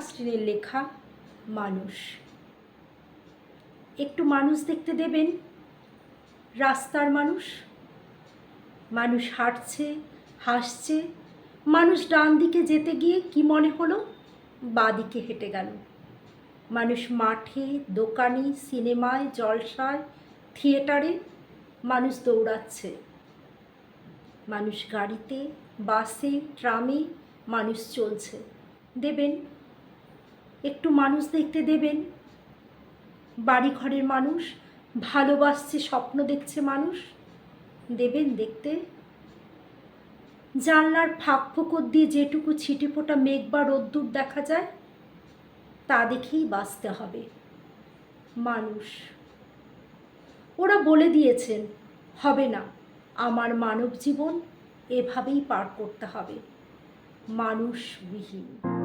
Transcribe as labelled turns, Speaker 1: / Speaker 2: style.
Speaker 1: মাস্টারের লেখা মানুষ। একটু মানুষ দেখতে দেবেন। রাস্তার মানুষ। মানুষ হাঁটছে, হাসছে। মানুষ ডান দিকে যেতে গিয়ে কি মনে হলো? বাঁ দিকে হেঁটে গেল। মানুষ মাঠে, দোকানে, সিনেমায়, জলসায়, থিয়েটারে মানুষ দৌড়াচ্ছে। মানুষ গাড়িতে, বাসে, ট্রামে মানুষ চলছে। দেবেন একটু মানুষ দেখতে দেবেন। বাড়ি ঘরের মানুষ, ভালোবাসছে, স্বপ্ন দেখছে মানুষ। দেবেন দেখতে। জানলার ফাঁক ফোকর দিয়ে যেটুকু ছিটে ফোটা মেঘ বা রোদ্দুর দেখা যায়, তা দেখেই বাঁচতে হবে। মানুষ। ওরা বলে দিয়েছেন, হবে না, আমার মানব জীবন এভাবেই পার করতে হবে। মানুষবিহীন।